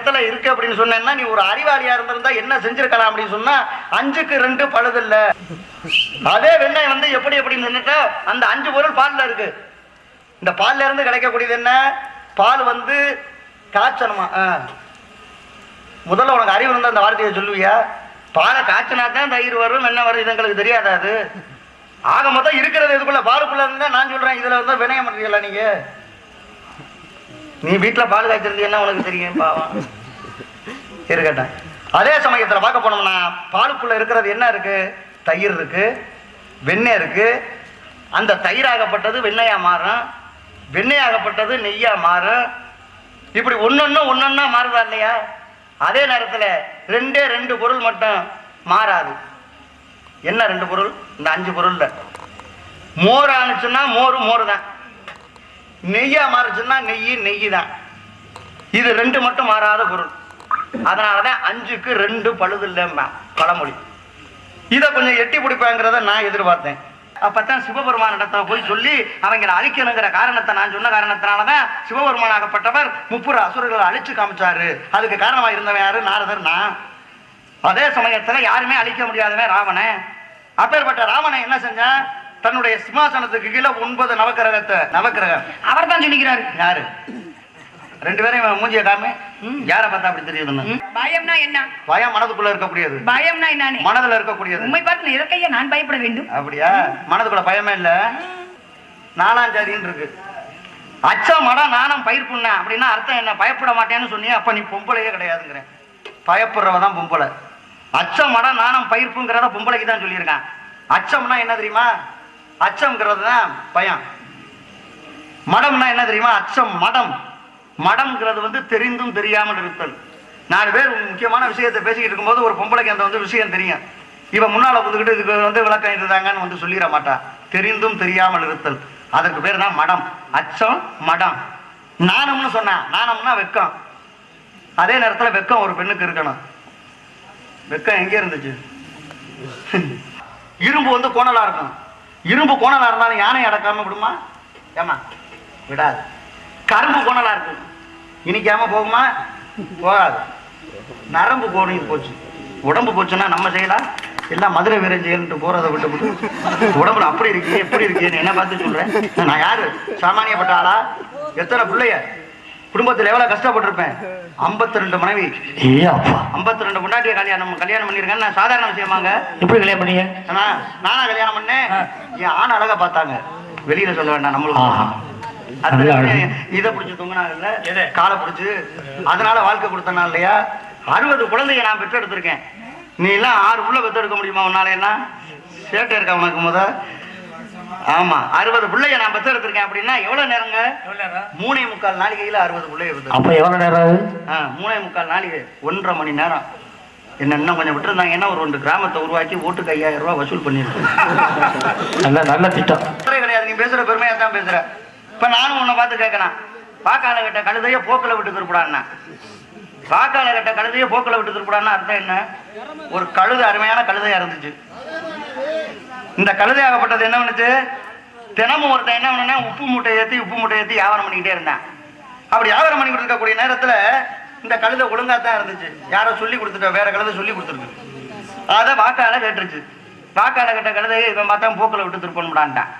இடத்துல இருக்கு அப்படின்னு சொன்னேன்னா நீ ஒரு அறிவாளியா இருந்திருந்தா என்ன செஞ்சிருக்கலாம் அப்படின்னு சொன்னா அஞ்சுக்கு ரெண்டு பழுதில்ல. அதே வெண்ணெய் வந்து எப்படி அப்படின்னு சொன்னிட்டா அந்த அஞ்சு பொருள் பால்ல இருக்கு. இந்த பால்ல இருந்து கிடைக்கக்கூடியது என்ன? பால் வந்து காய்ச்சணுமா? ஆ. முதல்ல உனக்கு அறிவு இருந்தா அந்த வார்த்தையை சொல்லுவியா? பாலை காய்ச்சினா தான் தயிர் வரும் வெண்ணெய் வரும் இது எங்களுக்கு தெரியாதா அது? ஆக மொத்தம் இருக்கிறது இதுக்குள்ள பாலுக்குள்ள இருந்தா நான் சொல்றேன் இதுல இருந்தா வினயம் பண்றீங்களா நீங்க. நீ வீட்டில் பால் காய்ச்சிருந்து என்ன உனக்கு தெரியும் பாவம்? இருக்கட்டும் அதே சமயத்தில் பார்க்க போனோம்னா பாலுக்குள்ள இருக்கிறது என்ன இருக்கு? தயிர் இருக்கு வெண்ணெய் இருக்கு. அந்த தயிராகப்பட்டது வெண்ணையாக மாறும். வெண்ணெயாகப்பட்டது நெய்யாக மாறும். இப்படி ஒன்னொன்னு ஒன்னொன்னா மாறுதா இல்லையா? அதே நேரத்தில் ரெண்டே ரெண்டு பொருள் மட்டும் மாறாது. என்ன ரெண்டு பொருள்? இந்த அஞ்சு பொருளில். மோர் ஆணுச்சுன்னா மோர் மோர் தான் நெய்யா மாறுச்சுன்னா நெய் நெய் தான் இது ரெண்டு மட்டும் மாறாத பொருள். அதனாலதான் அஞ்சுக்கு ரெண்டு பழுது பழமொழி. இதை கொஞ்சம் எட்டி பிடிப்பாங்கிறத நான் எதிர்பார்த்தேன். அப்பத்தான் சிவபெருமான் இடத்துல போய் சொல்லி அவங்களை அழிக்கணுங்கிற காரணத்தை நான் சொன்ன காரணத்தினாலதான் சிவபெருமானாகப்பட்டவர் முப்புற அசுரர்களை அழிச்சு காமிச்சாரு. அதுக்கு காரணமா இருந்தவன் யாரு? நாரதர் நான். அதே சமயத்துல யாருமே அழிக்க முடியாதவன் ராவணன். அப்பேற்பட்ட ராவணன் என்ன செஞ்சான்? தன்னுடைய சிம்மாசனத்துக்கு கீழே ஒன்பது நவக்கிரகத்தை நவக்கிரகம். அவர் தான் சொல்லிக்கிறாரு. யாரு? ரெண்டு பேரும் மூஞ்சிய காமி. யாரை பார்த்தா அப்படி தெரியுதுன்னு பயம்னா என்ன? பயம் மனதுக்குள்ள இருக்கக்கூடியது. பயம்னா என்னன்னு? மனதுல இருக்கக்கூடியது. உண்மை பார்த்து இதற்கையா நான் பயப்பட வேண்டும். அப்படியா? மனதுக்குள்ள பயமே இல்ல. நாலாஞ்சாரின்னு இருக்கு. அச்சம் மடம் நாணம் பயிர் புண்ண அப்படின்னா அர்த்தம் என்ன? பயப்பட மாட்டேன்னு சொன்னியே அப்ப நீ பொம்பளையே கிடையாதுங்கிறேன் பயப்படுறவ தான் பொம்பளை. அச்சம் மடம் நாணம் பயிர்ப்புங்கிறத பொம்பளைக்கு தான் சொல்லியிருக்கான். அச்சம்னா என்ன தெரியுமா? அச்சம்ங்கிறது தான் பயம். மடம்னா என்ன தெரியுமா? அச்சம் மடம். மடம்ங்கிறது வந்து தெரிந்தும் தெரியாமல் இருத்தல். நாலு பேர் முக்கியமான விஷயத்தை பேசிக்கிட்டு இருக்கும்போது ஒரு பொம்பளைக்கு அந்த வந்து விஷயம் தெரியும். இவன் முன்னால் புதுக்கிட்டு இதுக்கு வந்து விளக்கம் இதுதாங்கன்னு வந்து சொல்லிட மாட்டா. தெரிந்தும் தெரியாமல் இருத்தல். அதற்கு பேர் தான் மடம். அச்சம் மடம். நாணம்னு சொன்னேன் நாணம்னா வெக்கம். அதே நேரத்தில் வெக்கம் ஒரு பெண்ணுக்கு இருக்கணும். வெக்கம் எங்கே இருந்துச்சு? இரும்பு வந்து கோணலாக இருக்கும். இரும்பு கோணலா இருந்தாலும் யானை அடக்காம விடுமா? ஏமா விடாது. கரும்பு கோணலா இருக்கும் இனிக்காம போகுமா? போகாது. நரம்பு கோணியும் போச்சு. உடம்பு போச்சுன்னா நம்ம செய்யலாம் எல்லாம் மதுரை வீரன் செயல்ட்டு போறதை விட்டு விட்டு உடம்புல அப்படி இருக்கு எப்படி இருக்கு என்ன பார்த்து சொல்றேன் நான் யாரு? சாமானியப்பட்ட ஆளா? எத்தனை பிள்ளைய? குடும்பத்துல எவ்வளவு கஷ்டப்பட்டிருப்பேன்? 52 ரெண்டு மனைவி ஐம்பத்தி ரெண்டு முன்னாடியே கல்யாணம் கல்யாணம் பண்ணியிருக்கேன் நான் சாதாரண விஷயமாங்க எப்படி கல்யாணம் பண்ணீங்க? நானா கல்யாணம் பண்ணேன். என் ஆண் அழகா பார்த்தாங்க. வெளியில சொல்ல வேண்டாம் நம்மளுக்கு. இதை பிடிச்சி தூங்கினாங்கல்ல? காலை பிடிச்சு. அதனால வாழ்க்கை கொடுத்தனா இல்லையா? அறுபது குழந்தைய நான் பெற்றெடுத்திருக்கேன். நீ எல்லாம் ஆறு புள்ள பெற்றெடுக்க முடியுமா உன்னால என்ன? சேட்டை இருக்கா உனக்கு முத? ஆமா அறுபது பிள்ளைய நான் பெற்றெடுத்திருக்கேன் அப்படின்னா எவ்வளவு நேரங்க? மூணே முக்கால் நாளிகையில அறுபது பிள்ளைய பெற்று அப்ப எவ்வளவு நேரம் மூணே முக்கால் நாளைக்கு ஒன்றரை மணி நேரம். என்ன இன்னும் கொஞ்சம் விட்டுருந்தாங்கன்னா ஒரு ரெண்டு கிராமத்தை உருவாக்கி ஓட்டுக்கு ஐயாயிரம் ரூபாய் வசூல் பண்ணியிருக்கேன் நல்ல நல்ல திட்டம். கிடையாது நீ பேசுற பெருமையா தான் பேசுற. இப்ப நானும் உன்னை பார்த்து கேட்கலாம் பாக்கால கட்ட கழுதைய போக்கில் விட்டு திருப்பிடான்னா? பாக்கால கட்ட கழுதைய போக்கில் விட்டு திருப்பிடான்னா அர்த்தம் என்ன? ஒரு கழுதை அருமையான கழுதையா இருந்துச்சு. இந்த கழுதையாகப்பட்டது என்ன பண்ணுச்சு? தினமும் ஒருத்தன் என்ன பண்ணுனா உப்பு மூட்டை ஏத்தி உப்பு மூட்டை ஏத்தி வியாபாரம் பண்ணிக்கிட்டே இருந்தான். அப்படி வியாபாரம் பண்ணி கொடுத்துருக்கக்கூடிய நேரத்துல இந்த கழுதை ஒழுங்கா தான் இருந்துச்சு. யாரோ சொல்லி கொடுத்துட்டோம் வேற கழுதை சொல்லி கொடுத்துருக்கு. அதை வாக்கால கேட்டுருச்சு. வாக்கால கட்ட கழுதையை இவன் பார்த்தா போக்கில் விட்டு திருப்பணும்டான்ட்டான்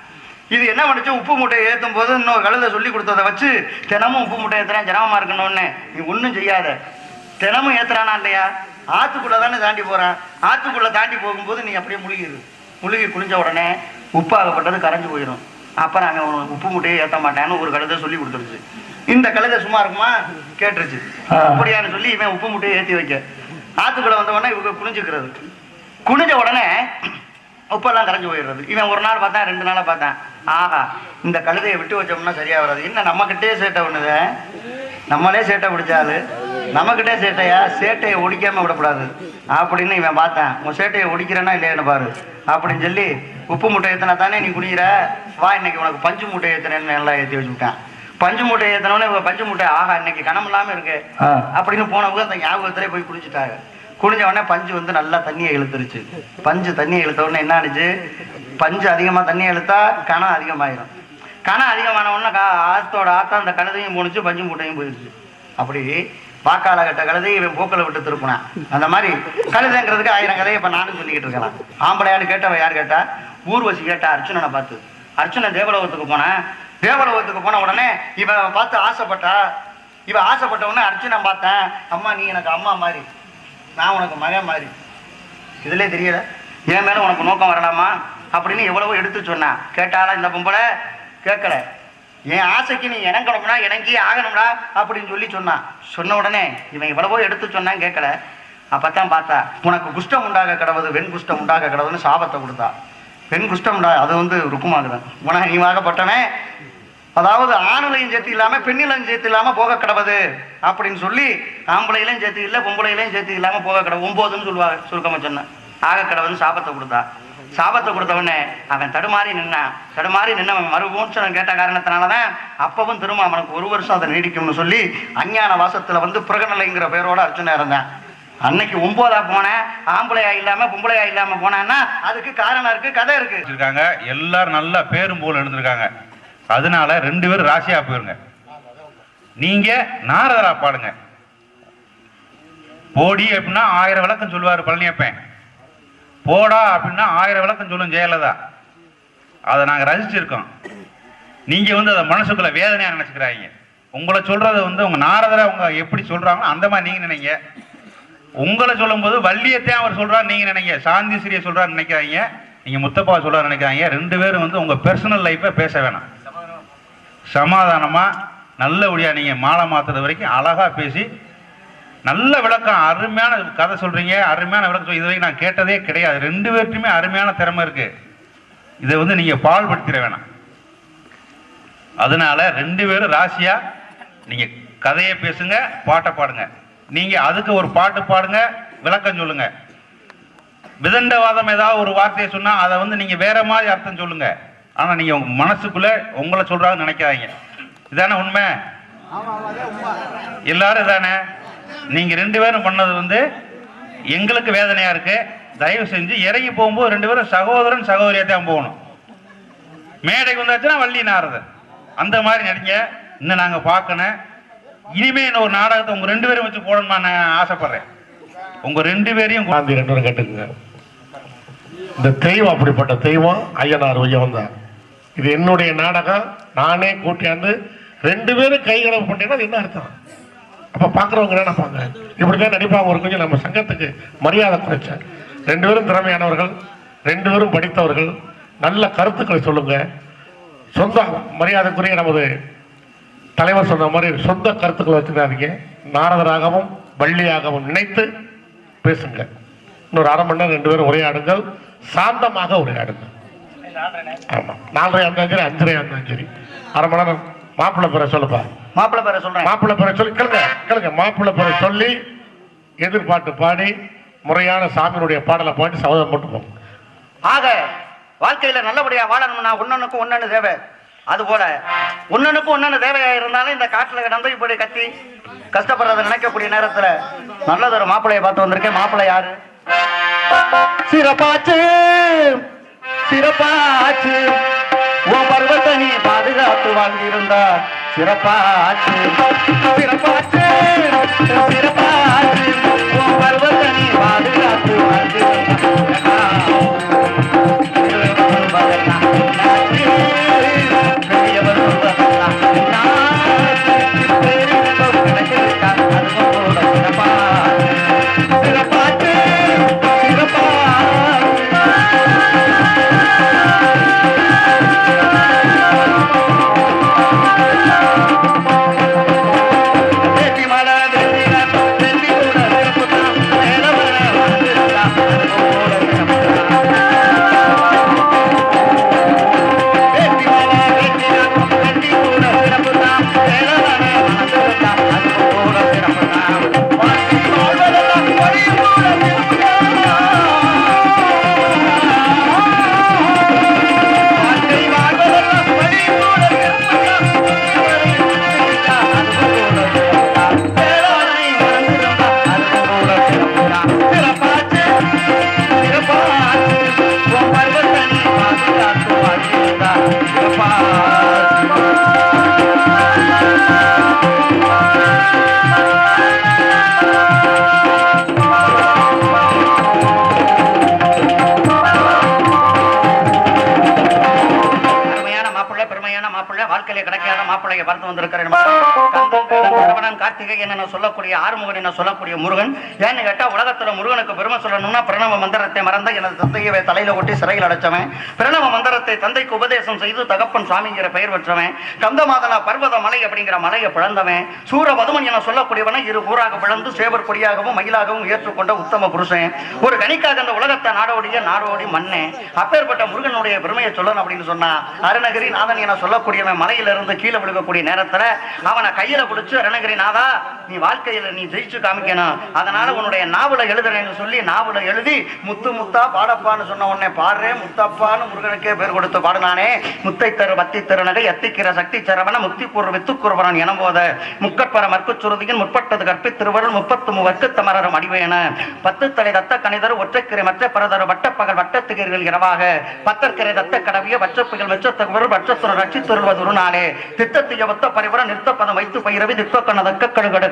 இது என்ன பண்ணுச்சு? உப்பு மூட்டையை ஏற்றும் போது இன்னொரு கழுதை சொல்லி கொடுத்ததை வச்சு தினமும் உப்பு மூட்டை ஏற்றுறேன் ஜனமா இருக்கணும்னு. நீ ஒன்றும் செய்யாத. தினமும் ஏத்துறானா இல்லையா? ஆத்துக்குள்ள தானே தாண்டி போகிறான் ஆற்றுக்குள்ளே தாண்டி போகும்போது நீ அப்படியே முழுகிடுது முழுகி குளிஞ்ச உடனே உப்பாகப்பட்டது கரைஞ்சு போயிடும் அப்புறம் அங்கே உப்பு மூட்டையை ஏற்ற மாட்டேன்னு ஒரு கழுதை சொல்லி கொடுத்துருச்சு. இந்த கழுதை சும்மா இருக்குமா? கேட்டுருச்சு. அப்படியான்னு சொல்லி இவன் உப்பு மூட்டையை ஏற்றி வைக்க. ஆத்துக்குள்ள வந்த உடனே இவங்க குனிஞ்சுக்கிறது. குனிஞ்ச உடனே உப்பெல்லாம் கரைஞ்சு போயிடுறது. இவன் ஒரு நாள் பார்த்தான் ரெண்டு நாளா பார்த்தான். ஆஹா இந்த கழுதையை விட்டு வச்சோம்னா சரியா வராது என்ன நம்மகிட்டே சேட்டை பண்ணுத? நம்மளே சேட்டை பிடிச்சாலு நம்மகிட்டே சேட்டையா? சேட்டையை ஒடிக்காம விடக்கூடாது. அப்படின்னு இவன் பார்த்தான். உன் சேட்டையை ஒடிக்கிறேன்னா இல்லையான்னு பாரு. அப்படின்னு சொல்லி உப்பு மூட்டை ஏத்தினா தானே நீ குடிக்கிற? வா இன்னைக்கு உனக்கு பஞ்சு மூட்டை ஏத்துறேன்னு எல்லாம் ஏற்றி வச்சு விட்டான் பஞ்சு மூட்டை இவன் பஞ்சு மூட்டை ஆஹா இன்னைக்கு கணம் இல்லாம இருக்கு. அப்படின்னு போனவங்க அந்த ஞாபகத்திலே போய் குடிச்சிட்டாங்க. குடிஞ்ச உடனே பஞ்சு வந்து நல்லா தண்ணியை இழுத்துருச்சு. பஞ்சு தண்ணியை இழுத்த உடனே என்ன ஆனிச்சு? பஞ்சு அதிகமா தண்ணியை இழுத்தா கணம் அதிகமாயிரும். கணம் அதிகமான உடனே ஆத்தோட ஆத்தா அந்த கழுதையும் போணுச்சு பஞ்சு மூட்டையும் போயிடுச்சு அப்படி வாக்காள கட்ட கழுதை இவன் பூக்களை விட்டு திருப்பினான் அந்த மாதிரி கழுதைங்கிறதுக்கு ஆயிரம் கதையை இப்போ நானும் சொல்லிக்கிட்டு இருக்கலாம் ஆம்பளையான்னு கேட்டவன் யார் கேட்டா? ஊர்வசி கேட்டா அர்ச்சுனனை பார்த்து. அர்ச்சுனன் தேவலோகத்துக்கு போனேன் தேவலோகத்துக்கு போன உடனே இவன் பார்த்து ஆசைப்பட்டா. இவன் ஆசைப்பட்ட உடனே அர்ச்சுனன் பார்த்தேன். அம்மா நீ எனக்கு அம்மா மாதிரி. நான் உனக்கு மகன் மாதிரி. இதுலே தெரியல. என் மேல உனக்கு நோக்கம் வரலாமா? அப்படின்னு எவ்வளவோ எடுத்து சொன்னான் கேட்டாளா இந்த பொம்பளை? கேட்கல. என் ஆசைக்கு நீ இணங்கணும்னா இணங்கி ஆகணும்டா அப்படின்னு சொல்லி சொன்னான் சொன்ன உடனே இவன் எவ்வளவோ எடுத்து சொன்னான் கேட்கல. அப்பத்தான் பார்த்தா உனக்கு குஷ்டம் உண்டாக கிடவது வெண் குஷ்டம் உண்டாக கிடவுன்னு சாபத்தை கொடுத்தா. பெண் குஷ்டம் உண்டா அது வந்து ருக்குமாகுதான் உன நீ வாகப்பட்டவன் அதாவது ஆணிலையும் சேர்த்து இல்லாமல் பெண்ணிலையும் சேர்த்து இல்லாமல் போக கிடவது அப்படின்னு சொல்லி ஆம்பளையிலையும் சேர்த்து இல்லை பொம்பளையிலையும் சேர்த்து இல்லாமல் போக கிடவு ஒம்போதுன்னு சொல்லுவாங்க சுருக்கமாக சொன்னேன் ஆக கிடவுன்னு சாபத்தை கொடுத்தா. சாபத்தை கொடுத்தவனே அவன் தடுமாறி நின்னான் தடுமாறி நின்னவன் மறுபூச்சனம் கேட்ட காரணத்தினாலதான் அப்பவும் திரும்ப அவனுக்கு ஒரு வருஷம் அதை நீடிக்கும்னு சொல்லி அஞ்ஞான வாசத்துல வந்து புறகநிலைங்கிற பெயரோட அர்ச்சனை இருந்தான். அன்னைக்கு ஒன்பதா போனேன் ஆம்பளையா இல்லாம பொம்பளையா இல்லாம போனேன்னா அதுக்கு காரணம் இருக்கு கதை இருக்கு. வச்சிருக்காங்க. எல்லாரும் நல்லா பேரும் போல எழுந்திருக்காங்க. அதனால ரெண்டு பேரும் ராசியா போயிருங்க. நீங்க நாரதரா பாடுங்க. போடி அப்படின்னா ஆயிரம் விளக்கம் சொல்லுவாரு பழனியப்பன். போடா அப்படின்னா ஆயிரம் விளக்கம் சொல்லும் ஜெயலலிதா. அதை நாங்கள் ரசிச்சிருக்கோம். நீங்கள் வந்து அதை மனசுக்குள்ள வேதனையாக நினச்சிக்கிறாங்க. உங்களை சொல்கிறத வந்து உங்கள் நாரதரை அவங்க எப்படி சொல்கிறாங்களோ அந்த மாதிரி நீங்கள் நினைங்க. உங்களை சொல்லும்போது வள்ளியத்தையும் அவர் சொல்கிறார் நீங்கள் நினைங்க. சாந்திஸ்ரீயை சொல்கிறார் நினைக்கிறாங்க நீங்கள் முத்தப்பா சொல்கிறார் நினைக்கிறாங்க ரெண்டு பேரும் வந்து உங்கள் பர்சனல் லைஃப்பை பேச வேணாம். சமாதானமாக நல்லபடியாக நீங்கள் மாலை மாற்றுறது வரைக்கும் அழகாக பேசி நல்ல விளக்கம் அருமையான கதை சொல்றீங்க அருமையான விளக்கம் இது வரைக்கும் நான் கேட்டதே கிடையாது. ரெண்டு பேர்ட்டுமே அருமையான திறமை இருக்கு. இதை வந்து நீங்க பால்படுத்திட வேணாம். அதனால ரெண்டு பேரும் ராசியா நீங்க கதையை பேசுங்க பாட்டை பாடுங்க. நீங்க அதுக்கு ஒரு பாட்டு பாடுங்க விளக்கம் சொல்லுங்க. விதண்டவாதம் ஏதாவது ஒரு வார்த்தையை சொன்னா அதை வந்து நீங்க வேற மாதிரி அர்த்தம் சொல்லுங்க. ஆனா நீங்க உங்க மனசுக்குள்ள உங்களை சொல்றாங்கன்னு நினைக்காதீங்க. இதானே உண்மை? எல்லாரும் இதானே? நீங்க ரெண்டு பேரும் பண்ணது வந்து எங்களுக்கு வேதனையா இருக்கு. தயவு செஞ்சு இறங்கி போகும்போது ரெண்டு பேரும் சகோதரன் சகோதரியா தான் போகணும். மேடைக்கு வந்தாச்சுன்னா வள்ளி நாரதர் அந்த மாதிரி நடிங்க. இன்னும் நாங்க பார்க்கணும். இனிமே இன்னும் ஒரு நாடகத்தை உங்க ரெண்டு பேரும் வச்சு போடணுமா நான் ஆசைப்படுறேன். உங்க ரெண்டு பேரையும் குழந்தை காந்தி ரெண்டு பேரும் கேட்டுக்குங்க. இந்த தெய்வம் அப்படிப்பட்ட தெய்வம் ஐயனார் ஐயவன் தான். இது என்னுடைய நாடகம். நானே கூட்டியாந்து ரெண்டு பேரும் கைகலவு பண்ணினா என்ன அர்த்தம்? அப்ப பாக்குறவங்க என்ன நினைப்பாங்க? இப்படிதான் நடிப்பாங்க ஒரு கொஞ்சம் நம்ம சங்கத்துக்கு மரியாதை குறைச்ச. ரெண்டு பேரும் திறமையானவர்கள் ரெண்டு பேரும் படித்தவர்கள் நல்ல கருத்துக்களை சொல்லுங்க. சொந்த மரியாதைக்குரிய நமது தலைவர் சொன்ன மாதிரி சொந்த கருத்துக்களை வச்சுக்காதீங்க. நாரதராகவும் வள்ளியாகவும் நினைத்து பேசுங்க. இன்னொரு அரை மணி நேரம் ரெண்டு பேரும் உரையாடுங்கள். சாந்தமாக உரையாடுங்கள். ஆமா. நாலரை இருந்தாலும் சரி அஞ்சரை இருந்தாலும் சரி அரை மணி நேரம் மாப்பிள்ளை பேரை சொல்லுப்பா. மாப்பிள்ளை பேரை சொல்றேன். மாப்பிள்ளை பேரை சொல்லி கேளுங்க கேளுங்க. மாப்பிள்ளை பேரை சொல்லி எதிர்பார்த்து பாடி முறையான சாமியினுடைய பாடலை பாடி சபதம் போட்டு போங்க ஆக வாழ்க்கையில நல்லபடியா வாழணும்னா ஒன்னொன்னுக்கும் ஒன்னொன்னு தேவை. அது போல ஒன்னொன்னுக்கும் ஒன்னொன்னு தேவையா இருந்தாலும் இந்த காட்டுல கிடந்து இப்படி கத்தி கஷ்டப்படுறத நினைக்கக்கூடிய நேரத்துல நல்லதொரு மாப்பிள்ளைய பார்த்து வந்திருக்கேன். மாப்பிள்ளை யாரு? சிறப்பாச்சு சிறப்பாச்சு. உன் பருவத்தை நீ பாதுகாத்து வாழ்ந்திருந்தா சிறப்பாச்சு. சிறப்பாச்சு சிறப்பாச்சு சொல்லக்கூடிய ஆறுமுகன் என சொல்லக்கூடிய முருகன். ஏன்னு கேட்டா உலகத்துல முருகனுக்கு பெருமை சொல்லணும்னா பிரணவ மந்திரத்தை மறந்த எனது தந்தையவை தலையில கொட்டி சிறையில் அடைச்சவன். பிரணவ மந்திரத்தை தந்தைக்கு உபதேசம் செய்து தகப்பன் சுவாமிங்கிற பெயர் பெற்றவன். கந்தமாதனா பர்வத மலை அப்படிங்கிற மலையை பிளந்தவன். சூரபதுமன் என சொல்லக்கூடியவனை இரு ஊராக பிளந்து சேவர் கொடியாகவும் மயிலாகவும் ஏற்றுக்கொண்ட உத்தம புருஷன். ஒரு கணிக்காக அந்த உலகத்தை நாடோடிய நாடோடி மண்ணே அப்பேற்பட்ட முருகனுடைய பெருமையை சொல்லணும் அப்படின்னு சொன்னா அருணகிரி நாதன் என சொல்லக்கூடியவன் மலையிலிருந்து கீழே விழுகக்கூடிய நேரத்துல அவனை கையில பிடிச்சு அருணகிரி நாதா நீ வாழ்க்கையில நீ ஜெயிச்சு காமிக்கணும். அதனால உன்னுடைய நாவலை எழுதுறேன்னு சொல்லி நாவலை எழுதி முத்து முத்தா பாடப்பான்னு சொன்ன உடனே பாடுறேன் முத்தப்பான்னு முருகனுக்கே பேர் கொடுத்து பாடுனானே. முத்தை தரு பத்தி திருநகை எத்திக்கிற சக்தி சரவண முக்தி கூறு வித்துக்குறவரன் என போத முக்கட்பர மற்குச் சுருதியின் முற்பட்டது கற்பித்திருவருள் முப்பத்து மூவர்க்கு தமரரும் அடிவேன பத்து தலை தத்த கணிதர் ஒற்றைக்கிரை மற்ற பரதரு வட்டப்பகல் வட்டத்துகிறீர்கள் இரவாக பத்தற்கரை தத்த கடவிய வச்சப்புகள் மெச்சத்தகுவர் வச்சத்துடன் ரட்சித்துருள்வதுரு நாளே திட்டத்திய ஒத்த பரிவர நிறுத்த பதம் வைத்து பயிரவி திட்டக்கண்ண தக்க கடுகடு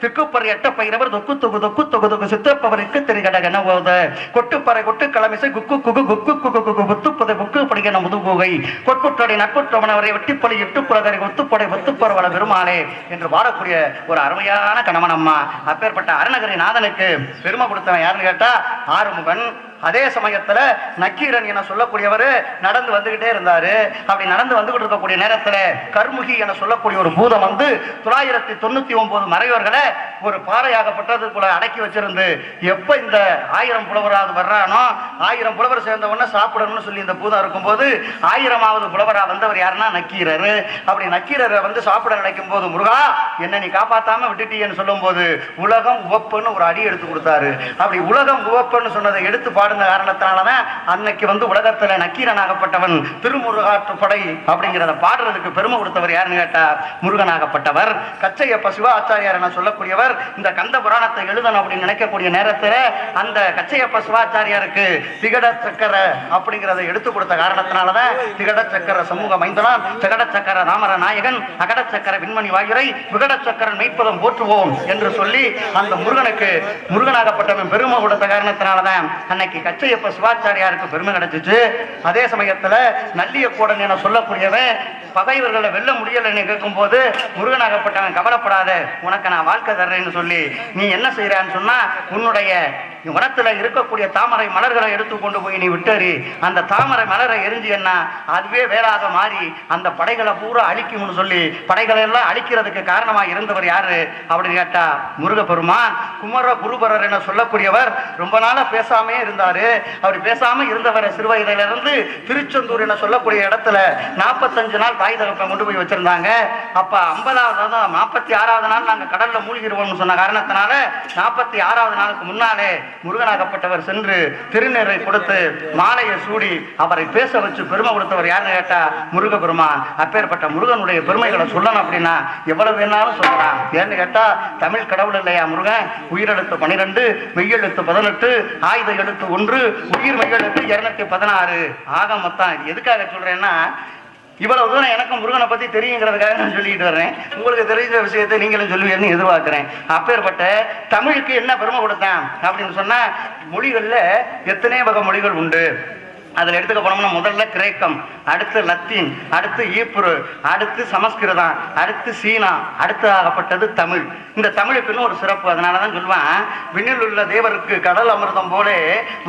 திக்குப்பறி எட்ட பயிரவர் தொக்கு தொகு தொக்கு தொகு தொகு சித்தப்பவருக்கு திரிகடகன ஓத. கொட்டுப்பறை கொட்டு கிளமிசை குக்கு குகு குக்கு குகு குகு புத்துப்பதை புக்கு படிக்கிற முதுகுகை. கொட்புற்றடை நட்புற்றவனவரை வெட்டிப்பொலி எட்டுப்புலகரை ஒத்துப்படை ஒத்துப்பரவள பெருமாளே என்று வாழக்கூடிய ஒரு அருமையான கணவன் அம்மா. அப்பேற்பட்ட அருணகிரி நாதனுக்கு பெருமை கொடுத்தவன் யாருன்னு கேட்டா ஆறுமுகன் அதே சமயத்துல நக்கீரன் என சொல்லக்கூடியவர் நடந்து வந்துகிட்டே இருந்தாரு. அப்படி நடந்து வந்துகிட்டு இருக்கக்கூடிய நேரத்துல கர்முகி என சொல்லக்கூடிய ஒரு பூதம் வந்து தொள்ளாயிரத்தி தொண்ணூத்தி ஒன்பது மறைவர்களை ஒரு பாறையாகப்பட்டதுக்குள்ள அடக்கி வச்சிருந்து எப்ப இந்த ஆயிரம் புலவராவது வர்றானோ ஆயிரம் புலவர் சேர்ந்த உடனே சாப்பிடணும்னு சொல்லி இந்த பூதம் இருக்கும்போது ஆயிரமாவது புலவரா வந்தவர் யாருன்னா நக்கீரர். அப்படி நக்கீரரை வந்து சாப்பிட நினைக்கும் போது முருகா என்ன நீ காப்பாத்தாம விட்டுட்டீன்னு சொல்லும் போது உலகம் உவப்புன்னு ஒரு அடி எடுத்து கொடுத்தாரு. அப்படி உலகம் உவப்புன்னு சொன்னதை எடுத்து பாடுங்க காரணத்தினாலதான் அன்னைக்கு வந்து உலகத்துல நக்கீரனாகப்பட்டவன் திருமுருகாற்றுப்படை அப்படிங்கிறத பாடுறதுக்கு பெருமை கொடுத்தவர் யாருன்னு கேட்டா முருகனாகப்பட்டவர். கச்சையப்ப சிவாச்சாரியார் என சொல்லக்கூடியவர் இந்த கந்த புராணத்தை எழுதணும் அப்படின்னு நினைக்கக்கூடிய நேரத்துல அந்த கச்சையப்ப சிவாச்சாரியாருக்கு திகட சக்கர அப்படிங்கிறத எடுத்து கொடுத்த காரணத்தினாலதான் திகட சக்கர சமூக மைந்தனான் திகட சக்கர ராமர நாயகன் அகட சக்கர விண்மணி வாயுரை விகட சக்கரன் மெய்ப்பதம் போற்றுவோம் என்று சொல்லி அந்த முருகனுக்கு முருகனாகப்பட்டவன் பெருமை கொடுத்த காரணத்தினாலதான் அன்னைக்கு கச்சையப்ப சிவாச்சாரியாருக்கு பெருமை கிடைச்சிச்சு. அதே சமயத்துல நல்லிய கூடன் என சொல்லக்கூடியவன் பகைவர்களை வெல்ல முடியலைன்னு கேட்கும்போது முருகனாகப்பட்டவன் கவலைப்படாத உனக்கு நான் வாழ்க்கை தர்றேன்னு சொல்லி நீ என்ன செய்யறான்னு சொன்னா உன்னுடைய வனத்துல இருக்கக்கூடிய தாமரை மலர்களை எடுத்து கொண்டு போய் நீ விட்டறி அந்த தாமரை மலரை எரிஞ்சு என்ன அதுவே வேறாக மாறி அந்த படைகளை பூரா அழிக்கும்னு சொல்லி படைகளை எல்லாம் அழிக்கிறதுக்கு காரணமா இருந்தவர் யாரு அப்படின்னு கேட்டா முருகப்பெருமான். குமர குருபரர் என சொல்லக்கூடியவர் ரொம்ப நாளா பேசாமே இருந்தார். அப்படி பேசாம இருந்தவரை சிறு வயதுல இருந்து திருச்செந்தூர் என சொல்லக்கூடிய இடத்துல நாற்பத்தஞ்சு நாள் தாய் தகப்பை கொண்டு போய் வச்சிருந்தாங்க. அப்ப ஐம்பதாவது நாற்பத்தி ஆறாவது நாள் நாங்க கடல்ல மூழ்கிடுவோம்னு சொன்ன காரணத்தினால நாற்பத்தி ஆறாவது நாளுக்கு முன்னாலே முருகனாகப்பட்டவர் சென்று திருநீரை கொடுத்து மாலையை சூடி அவரை பேச வச்சு பெருமை கொடுத்தவர் யாருன்னு கேட்டா முருக பெருமான் அப்பேற்பட்ட முருகனுடைய பெருமைகளை சொல்லணும் அப்படின்னா எவ்வளவு வேணாலும் சொல்லலாம். ஏன்னு கேட்டா தமிழ் கடவுள் இல்லையா முருகன்? உயிரெழுத்து பனிரெண்டு மெய்யெழுத்து பதினெட்டு ஆயுத எழுத்து ஒன்று உயிர் மெய்யெழுத்து இருநூத்தி பதினாறு. ஆக மொத்தம் எதுக்காக சொல்றேன்னா இவ்வளவு தூரம் எனக்கும் முருகனை பத்தி தெரியுங்கிறதுக்காக நான் சொல்லிட்டு வர்றேன். உங்களுக்கு தெரிஞ்ச விஷயத்தை நீங்களும் சொல்லுவீங்கன்னு எதிர்பார்க்கிறேன். அப்பேற்பட்ட தமிழுக்கு என்ன பெருமை கொடுத்தான் அப்படின்னு சொன்னா மொழிகள்ல எத்தனை வகை மொழிகள் உண்டு. அதில் எடுத்துக்க போனோம்னா முதல்ல கிரேக்கம் அடுத்து லத்தீன் அடுத்து ஈப்ரு அடுத்து சமஸ்கிருதம் அடுத்து சீனா அடுத்து ஆகப்பட்டது தமிழ் இந்த தமிழுக்குன்னு ஒரு சிறப்பு. அதனால தான் சொல்லுவேன் விண்ணில் உள்ள தேவருக்கு கடல் அமிர்தம் போல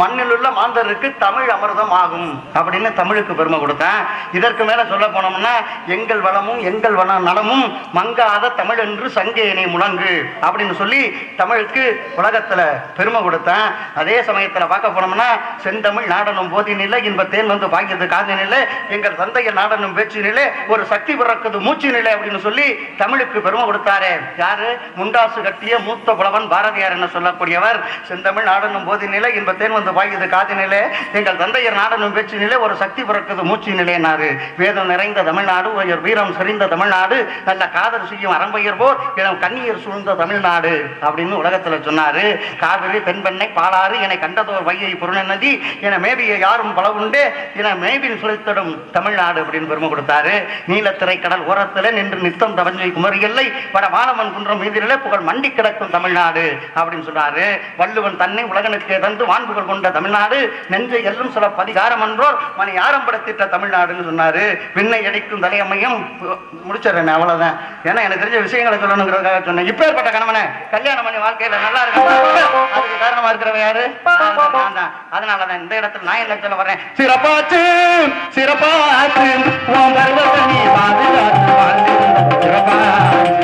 மண்ணில் உள்ள மாந்தருக்கு தமிழ் அமிர்தம் ஆகும் அப்படின்னு தமிழுக்கு பெருமை கொடுத்தேன். இதற்கு மேலே சொல்ல போனோம்னா எங்கள் வளமும் எங்கள் வள நலமும் மங்காத தமிழ் என்று சங்கேனை முழங்கு அப்படின்னு சொல்லி தமிழுக்கு உலகத்தில் பெருமை கொடுத்தேன். அதே சமயத்தில் பார்க்க போனோம்னா செந்தமிழ் நாடனும் போதினில்லை இன்பத்தேன் வந்து பாக்கியது காதினில்லை எங்கள் தந்தைய நாடனும் பேச்சினிலே ஒரு சக்தி பிறக்குது மூச்சினிலே அப்படின்னு சொல்லி தமிழுக்கு பெருமை கொடுத்தாரு. யாரு? முண்டாசு கட்டிய மூத்த புலவன் பாரதியார் என சொல்லக்கூடியவர். செந்தமிழ் நாடனும் போதினிலே இன்பத்தேன் வந்து பாக்கியது காதினிலே எங்கள் தந்தையர் நாடனும் பேச்சினிலே ஒரு சக்தி பிறக்குது மூச்சு மூச்சினிலேனாரு வேதம் நிறைந்த தமிழ்நாடு உயர் வீரம் செறிந்த தமிழ்நாடு நல்ல காதல் செய்யும் அரம்பையர் போர் இளம் கண்ணீர் சூழ்ந்த தமிழ்நாடு அப்படின்னு உலகத்தில் சொன்னாரு. காவிரி தென்பெண்ணை பாலாறு என கண்டதோர் வையை புருண என மேவிய யாரும் பல உண்டு. என மேய்பின் சுழித்தடும் தமிழ்நாடு அப்படின்னு பெருமை கொடுத்தாரு. நீலத்திரை கடல் ஓரத்துல நின்று நித்தம் தவஞ்சை குமரி எல்லை வட வானவன் குன்றம் மீதிலே புகழ் மண்டி கிடக்கும் தமிழ்நாடு அப்படின்னு சொன்னாரு வள்ளுவன் தன்னை உலகனுக்கு தந்து வான்புகள் கொண்ட தமிழ்நாடு நெஞ்சை எல்லும் சில பதிகாரம் என்றோர் மணி படத்திட்ட தமிழ்நாடுன்னு சொன்னாரு. விண்ணை அடிக்கும் தலையம்மையும் முடிச்சிடறேன் அவ்வளவுதான். ஏன்னா எனக்கு தெரிஞ்ச விஷயங்களை சொல்லணுங்கிறதுக்காக சொன்னேன். இப்பேற்பட்ட கணவனை கல்யாணம் பண்ணி வாழ்க்கையில நல்லா இருக்கு அதுக்கு காரணமா இருக்கிறவ யாரு? அதனாலதான் இந்த இடத்துல நான் என்ன சொல்ல வரேன்? சிறப்பாச்சு சிறப்பாச்சு. உன் கர்வத்தை நீ பாதுகாத்து சிறப்பாச்சு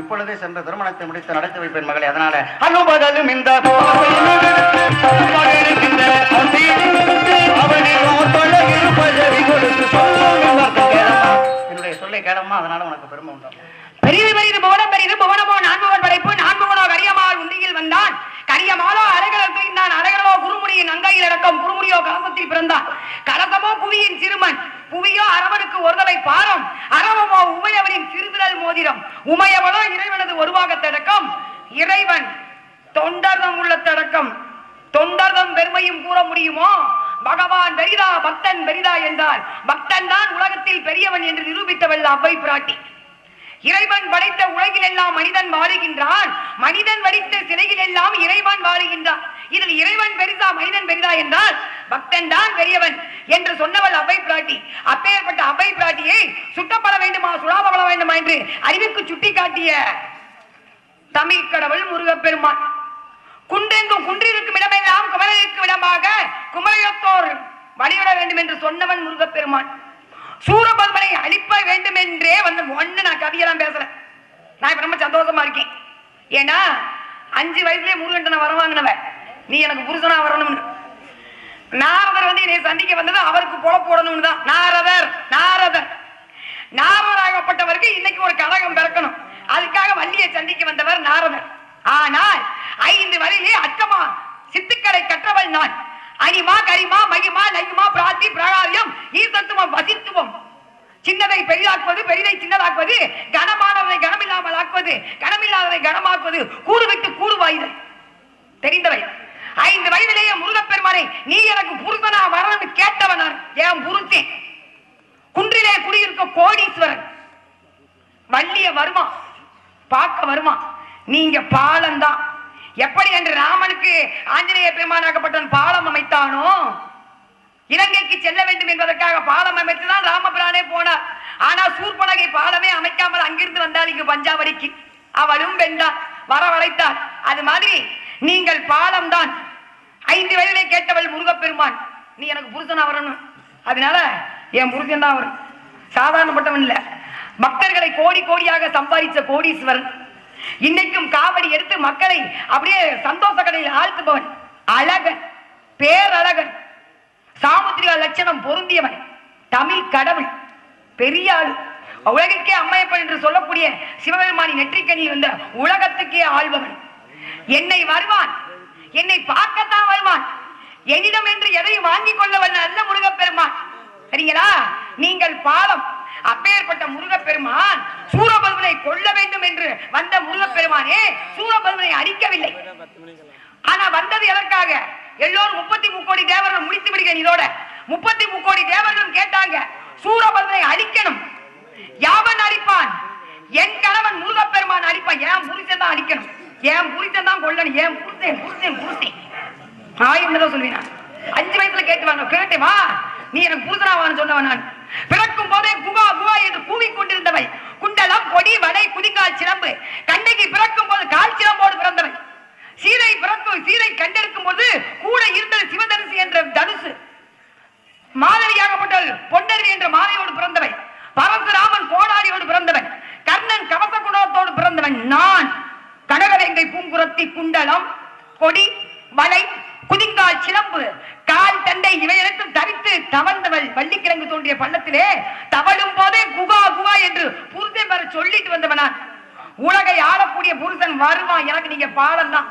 இப்பொழுதே சென்று திருமணத்தை முடித்து நடத்தி வைப்பேன் மகளே. அதனால அனுபதலும் இந்த என்னுடைய சொல்லை கேடமா அதனால உனக்கு பெருமை உண்டாகும். பெரிது பெரிது புவனம் பெரிது புவனமோ நான்முகன் படைப்பு நான்முகனோ கரியமால் உண்டியில் வந்தான். கரியமாலோ அரைகடல் தூய்ந்தான் அரைகடலோ குருமுடியின் அங்கையில் அடக்கம் குருமுடியோ கலசத்தில் பிறந்தான் கலசமோ புவியின் சிறுமன் புவியோ அரவனுக்கு ஒருதலை பாரம் அரவமோ உமையவனின் சிறுவிரல் மோதிரம். உமையவனோ இறைவனது ஒருவாகத்தடக்கம் இறைவன் தொண்டர்தம் உள்ள தடக்கம். தொண்டர்தம் பெருமையும் கூற முடியுமோ? பகவான் பெரிதா பக்தன் பெரிதா என்றார் பக்தன் தான் உலகத்தில் பெரியவன் என்று நிரூபித்தவள் அவ்வை பிராட்டி. இறைவன் வளைத்த உலகில் எல்லாம் மனிதன் வாழுகின்றான். மனிதன் வடித்த சிலையில் எல்லாம் இறைவன் வாழுகின்றான் இதில் இறைவன் பெரிதா மனிதன் பெரிதா என்றால் பக்தன் தான் பெரியவன் என்று சொன்னவள் அபை பிராட்டி. அப்பேற்பட்ட அபை பிராட்டியை சுட்டப்பட வேண்டுமா சுடாபட வேண்டுமா என்று அறிவுக்கு சுட்டி காட்டிய தமிழ் கடவுள் முருகப்பெருமான். குன்றெங்கும் குன்றிருக்கும் இடமெல்லாம் குமரனுக்கு இடமாக குமரையத்தோர் வழிவிட வேண்டும் என்று சொன்னவன் முருகப்பெருமான். சூரபத்மனை அழிப்ப வேண்டும் என்றே வந்து ஒண்ணு நான் கவியெல்லாம் பேசுறேன் நான் இப்ப ரொம்ப சந்தோஷமா இருக்கேன். ஏன்னா அஞ்சு வயசுலயே முருகண்டனை நான் வாங்கினவன் நீ எனக்கு புருஷனா வரணும்னு. நாரதர் வந்து என்னை சந்திக்க வந்தது அவருக்கு புல போடணும்னு தான். நாரதர் நாரதர். நாரதராகப்பட்டவருக்கு இன்னைக்கு ஒரு கழகம் பிறக்கணும். அதுக்காக வள்ளியை சந்திக்க வந்தவர் நாரதர். ஆனால் ஐந்து வரையிலே அச்சமா சித்துக்களை கற்றவள் நான். அனிமா கரிமா மகிமா நகிமா பிராத்தி பிரகாரியம் ஈசத்துவம் வசித்துவம். சின்னதை பெரிதாக்குவது பெரிதை சின்னதாக்குவது கனமானவரை கனமில்லாமல் ஆக்குவது கனமில்லாததை கனமாக்குவது கூறு விட்டு கூறு வாயுதல் தெரிந்தவை. ஐந்து வயதிலேயே முருகப்பெருமானை நீ எனக்கு புருஷனா வரணும்னு கேட்டவன் நான். என் புருஷன் குன்றிலே குடியிருக்க கோடீஸ்வரன். வள்ளிய வருமா? பார்க்க வருமா? நீங்க பாலம்தான். எப்படி என்று ராமனுக்கு ஆஞ்சநேய பெருமானாகப்பட்டவன் பாலம் அமைத்தானோ? இலங்கைக்கு செல்ல வேண்டும் என்பதற்காக பாலம் அமைத்துதான் ராமபிரானே போனார். ஆனா சூர்பனகை பாலமே அமைக்காமல் அங்கிருந்து வந்தாள் இங்கு பஞ்சாவடிக்கு. அவளும் வென்றார் வரவழைத்தார். அது மாதிரி நீங்கள் பாலம் தான் ஐந்து வயதிலே கேட்டவள் முருகப்பெருமான். நீ எனக்கு புருஷனா வரணும். அதனால என் புருஷன் தான் அவர் சாதாரணப்பட்டவன் இல்ல. பக்தர்களை கோடி கோடியாக சம்பாதிச்ச கோடீஸ்வரன். இன்னைக்கும் காவடி எடுத்து மக்களை அப்படியே சந்தோஷ கடையில் ஆழ்த்துபவன் அழகன் பேரழகன். சாமுத்திரிகா லட்சணம் பொருந்தியவன். தமிழ் கடவுள் பெரிய உலகிற்கே அம்மையப்பன் என்று சொல்லக்கூடிய சிவபெருமானி நெற்றிக்கணி வந்த உலகத்துக்கே ஆள்பவன். என்னை வருவான் என்னை பார்க்கத்தான் வருவான். என்னிடம் என்று எதை வாங்கிக் கொள்ளவன் அல்ல முருகப்பெருமான். சரிங்களா? நீங்கள் பாலம் அப்பேற்பட்ட முருகப்பெருமான் சூரபதுமனை கொல்ல வேண்டும் என்று வந்த முருகப்பெருமானே சூரபதுமனை அடிக்கவில்லை. ஆனா வந்தது எதற்காக? எல்லோரும் முப்பத்தி முக்கோடி தேவர்கள் முடித்து விடுகிறேன் இதோட. முப்பத்தி முக்கோடி தேவர்களும் கேட்டாங்க சூரபத்மனை அழிக்கணும் யாவன் அழிப்பான் என் கணவன் முருகப்பெருமான் அழிப்பான் என் புருஷன் தான் அழிக்கணும் ஏன் புருஷன் தான் கொல்லணும்? ஏன் புருஷன் புருஷன் புருஷன். ஆயிரம் தடவை சொல்லுவேன் அஞ்சு வயசுல கேட்டு வாங்க கேட்டேவா நீ எனக்கு புரிசனாவான்னு சொன்னவன் நான். பிறக்கும் போதே குகா குகா என்று கூவிக் கொண்டிருந்தவை. குண்டலம் கொடி வடை குதிக்கால் சிலம்பு. கண்ணகி பிறக்கும் போது கால் சிலம்போடு பிறந்தவன் சீதை பிறக்கும் சீதை கண்டெடுக்கும் போது கூட இருந்தது சிவதனுசு என்ற தனுசு. மாதவியாகப்பட்டவள் பொன்னருவி என்ற மாலையோடு பிறந்தவன் பரசுராமன் கோடாரியோடு பிறந்தவன். கர்ணன் கவச குணத்தோடு பிறந்தவன். நான் கடகரங்கை பூங்குரத்தி குண்டலம் கொடி வலை குதிங்கால் சிலம்பு கால் தண்டை இவையனைத்தும் தரித்து தவழ்ந்தவள் வள்ளிக்கிழங்கு தோன்றிய பள்ளத்திலே தவழும் போதே குகா குகா என்று புருஷன் வர சொல்லிட்டு வந்தவனா? உலகை ஆளக்கூடிய புருஷன் வருவான் எனக்கு நீங்க பாடம் தான்.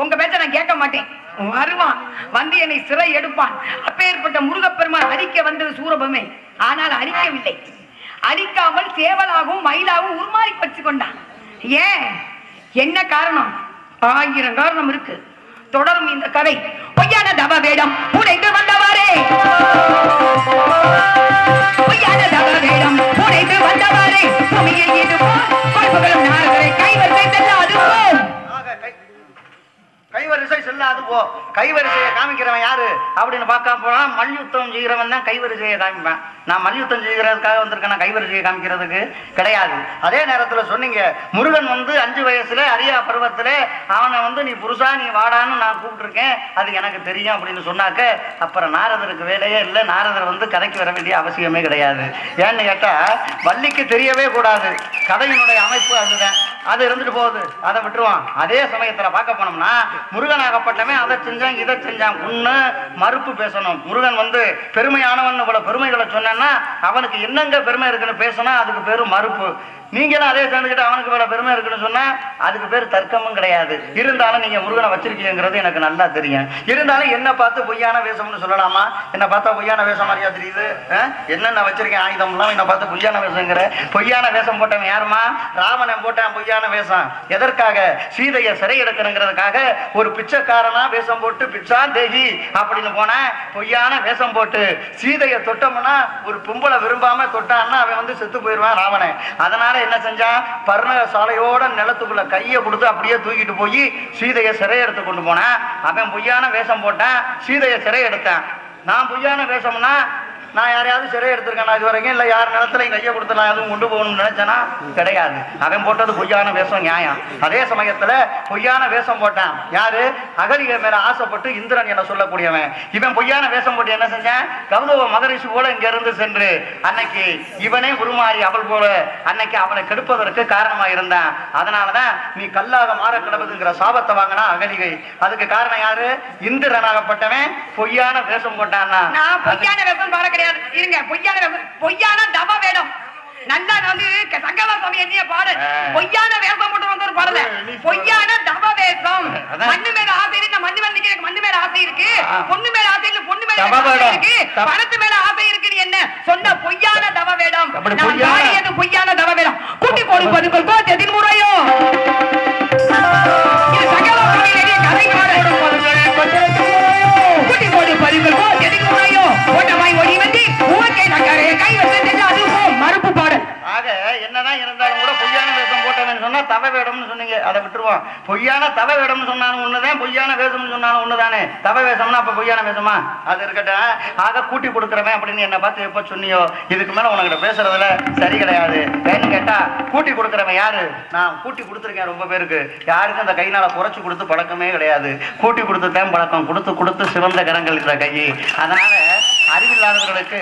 உங்க பேச்ச நான் கேட்க மாட்டேன். வருவான் வந்து என்னை சிறை எடுப்பான். அப்பேற்பட்ட முருகப்பெருமான் அழிக்க வந்தது சூரபமே ஆனால் அழிக்கவில்லை. அழிக்காமல் சேவலாகவும் மயிலாகவும் உருமாறி பச்சு கொண்டான். ஏன்? என்ன காரணம்? ஆயிரம் காரணம் இருக்கு. தொடரும் இந்த கதை. பொய்யான தவ வேடம் புனைந்து வந்தவாறே. பொய்யான தவ வேடம் புனைந்து வந்தவாறே. பூமியில் இது கொழுப்புகளும் நாடுகளை கைவரிசை செல்லாது போ. கைவரிசையை காமிக்கிறவன் யாரு? அப்படின்னு பார்க்க போனா மல்யுத்தம் செய்கிறவன் தான் கைவரிசையை காமிப்பேன். நான் மல்யுத்தம் செய்கிறதுக்காக வந்திருக்கேன் கைவரிசையை காமிக்கிறதுக்கு? கிடையாது. அதே நேரத்துல சொன்னீங்க முருகன் வந்து அஞ்சு வயசுல அரியா பருவத்துல அவனை வந்து நீ புருஷா நீ வாடான்னு நான் கூப்பிட்டுருக்கேன். அது எனக்கு தெரியும் அப்படின்னு சொன்னாக்க அப்புறம் நாரதருக்கு வேலையே இல்லை. நாரதர் வந்து கதைக்கு வர வேண்டிய அவசியமே கிடையாது. ஏன்னு கேட்டா வள்ளிக்கு தெரியவே கூடாது. கதையினுடைய அமைப்பு அதுதான். அது இருந்துட்டு போகுது. அதை விட்டுருவான். அதே சமயத்துல பார்க்க போனோம்னா முருகன் ஆகப்பட்டமே அதை செஞ்சான் இதை செஞ்சான். ஒண்ணு மறுப்பு பேசணும். முருகன் வந்து பெருமையானவன் இவ்வளவு பெருமைகளை சொன்னேன்னா அவனுக்கு என்னங்க பெருமை இருக்குன்னு பேசினா அதுக்கு பேரு மறுப்பு. நீங்களும் அதே சேர்ந்துக்கிட்டு அவனுக்கு இவ்வளவு பெருமை இருக்குன்னு சொன்னா அதுக்கு பேர் தர்க்கமும் கிடையாது. இருந்தாலும் நீங்க முருகனை வச்சிருக்கீங்கிறது எனக்கு நல்லா தெரியும். இருந்தாலும் என்ன பார்த்து பொய்யான வேஷம்னு சொல்லலாமா? என்ன பார்த்தா பொய்யான வேஷம் மாதிரியா தெரியுது? என்னென்ன வச்சிருக்கேன்? ஆயுதம்லாம் என்ன பார்த்து பொய்யான வேஷங்கிற. பொய்யான வேஷம் போட்டவன் யாருமா? ராவணன் போட்டான் பொய்யான வேஷம். எதற்காக? சீதையை சிறை எடுக்கணுங்கிறதுக்காக ஒரு பிச்சைக்காரனா வேஷம் போட்டு பிச்சா தேகி அப்படின்னு போன பொய்யான வேஷம் போட்டு சீதையை தொட்டோம்னா ஒரு பொம்பளை விரும்பாம தொட்டான்னா அவன் வந்து செத்து போயிடுவான் ராவணன். அதனால என்ன செஞ்சான் பர்ணக சாலையோட நிலத்துக்குள்ள கையை கொடுத்து அப்படியே தூக்கிட்டு போய் சீதையை சிறை எடுத்து கொண்டு போனேன். அவன் பொய்யான வேஷம் போட்டேன் சீதையை சிறை எடுத்தேன். நான் பொய்யான வேஷம்னா நான் யாரையாவது சிறை எடுத்திருக்கேன் இது வரைக்கும் இல்லை யார் நிலத்துலையும் கையை கொடுத்து நான் எதுவும் கொண்டு போகணும்னு நினைச்சேனா? கிடையாது. அவன் போட்டது பொய்யான வேஷம் நியாயம். அதே சமயத்துல பொய்யான வேஷம் போட்டான். யாரு? அகலிகை மேல ஆசைப்பட்டு இந்திரன் என சொல்லக்கூடியவன். இவன் பொய்யான வேஷம் போட்டு என்ன செஞ்சான்? கௌதவ மகரிஷி கூட இங்க இருந்து சென்று அன்னைக்கு இவனே உருமாறி அவள் போல அன்னைக்கு அவனை கெடுப்பதற்கு காரணமா இருந்தான். அதனாலதான் நீ கல்லாக மாற கிடவுதுங்கிற சாபத்தை வாங்கினா அகலிகை. அதுக்கு காரணம் யாரு? இந்திரனாகப்பட்டவன் பொய்யான வேஷம் போட்டான்னா. நான் பொய்யான வேஷம் கிடையாது. இருங்க பொய்யான பொய்யான தவ வேடம். நல்லா வந்து சங்கம சுவாமி எழுதிய பாடல். பொய்யான வேஷம் போட்டு வந்து ஒரு பாடல. பொய்யான தவ வேஷம். மண்ணு மேல ஆசை இருக்கு மண்ணு மேல நிக்க மண்ணு மேல ஆசை இருக்கு. பொண்ணு மேல ஆசை இல்ல பொண்ணு மேல ஆசை. இருக்கு. பணத்து மேல ஆசை இருக்குன்னு என்ன? சொன்ன பொய்யான தவ வேடம். நான் பொய்யான- பாடியது பொய்யான தவ வேடம். கூட்டி பதுக்கள் கோச்சதின் முறையோ இது சங்கம எழுதிய கதை பாடல் கூட்டி போடு பதுக்கள் கோச்சதின் முறையோ என்னதான் இருந்தாலும் கூட பொய்யான வேஷம் போட்டவன் சொன்னா தவ வேடம்னு சொன்னீங்க. அதை விட்டுருவோம். பொய்யான தவ வேடம்னு சொன்னாலும் ஒண்ணுதான் பொய்யான வேஷம்னு சொன்னாலும் ஒண்ணுதானே? தவ வேஷம்னா அப்ப பொய்யான வேஷமா? அது இருக்கட்டும். ஆக கூட்டி கொடுக்குறவன் அப்படின்னு என்ன பார்த்து எப்ப சொன்னியோ இதுக்கு மேல உனக்கிட்ட பேசுறதுல சரி கிடையாது. ஏன்னு கேட்டா கூட்டி கொடுக்குறவன் யாரு? நான் கூட்டி கொடுத்துருக்கேன் ரொம்ப பேருக்கு. யாருக்கும் அந்த கைனால குறைச்சு கொடுத்து பழக்கமே கிடையாது. கூட்டி கொடுத்து தான் பழக்கம். கொடுத்து கொடுத்து சிவந்த கரங்கள் இருக்கிற கை. அதனால அறிவில்லாதவர்களுக்கு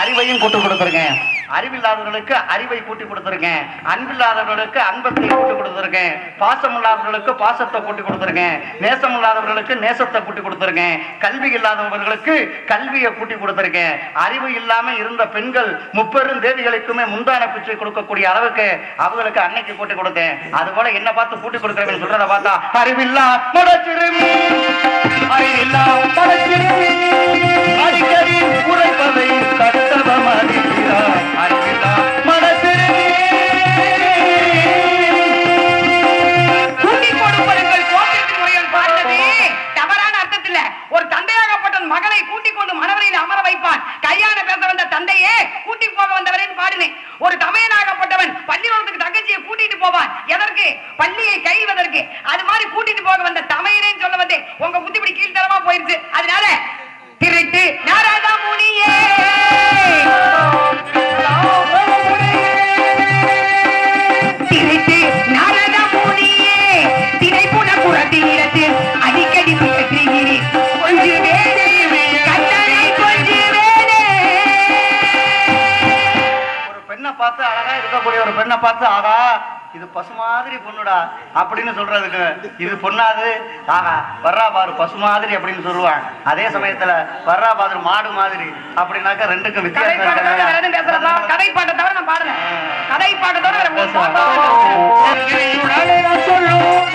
அறிவையும் கூட்டு கொடுத்துருக்கேன் அறிவில்லாதவர்களுக்கு அறிவை கூட்டி கொடுத்துருக்கேன் அன்பில்லாதவர்களுக்கு அன்பத்தை கூட்டி கொடுத்துருக்கேன் பாசம் இல்லாதவர்களுக்கு பாசத்தை கூட்டி கொடுத்துருக்கேன் நேசம் இல்லாதவர்களுக்கு நேசத்தை கூட்டி கொடுத்துருக்கேன் கல்வி இல்லாதவர்களுக்கு கல்வியை கூட்டி கொடுத்துருக்கேன் அறிவு இல்லாம இருந்த பெண்கள் முப்பெரும் தேவிகளுக்குமே முந்தான பிச்சை கொடுக்கக்கூடிய அளவுக்கு அவங்களுக்கு அன்னைக்கு கூட்டி கொடுத்தேன். அது போல என்ன பார்த்து கூட்டி கொடுக்குறேன் சொல்றத பார்த்தா அறிவில்லா அறிவில்லா பார்த்து அழகா இருக்கக்கூடிய ஒரு பெண்ணை பார்த்து ஆகா இது பசு மாதிரி பொண்ணுடா அப்படின்னு சொல்றதுக்கு இது பொண்ணாது ஆகா வர்றா பாரு பசு மாதிரி அப்படின்னு சொல்லுவான் அதே சமயத்துல வர்றா பாரு மாடு மாதிரி அப்படின்னாக்கா ரெண்டுக்கும் வித்தியாசம் கதை பாட்டை தவிர நான் பாடுறேன் கதை பாட்டை தவிர சொல்லும்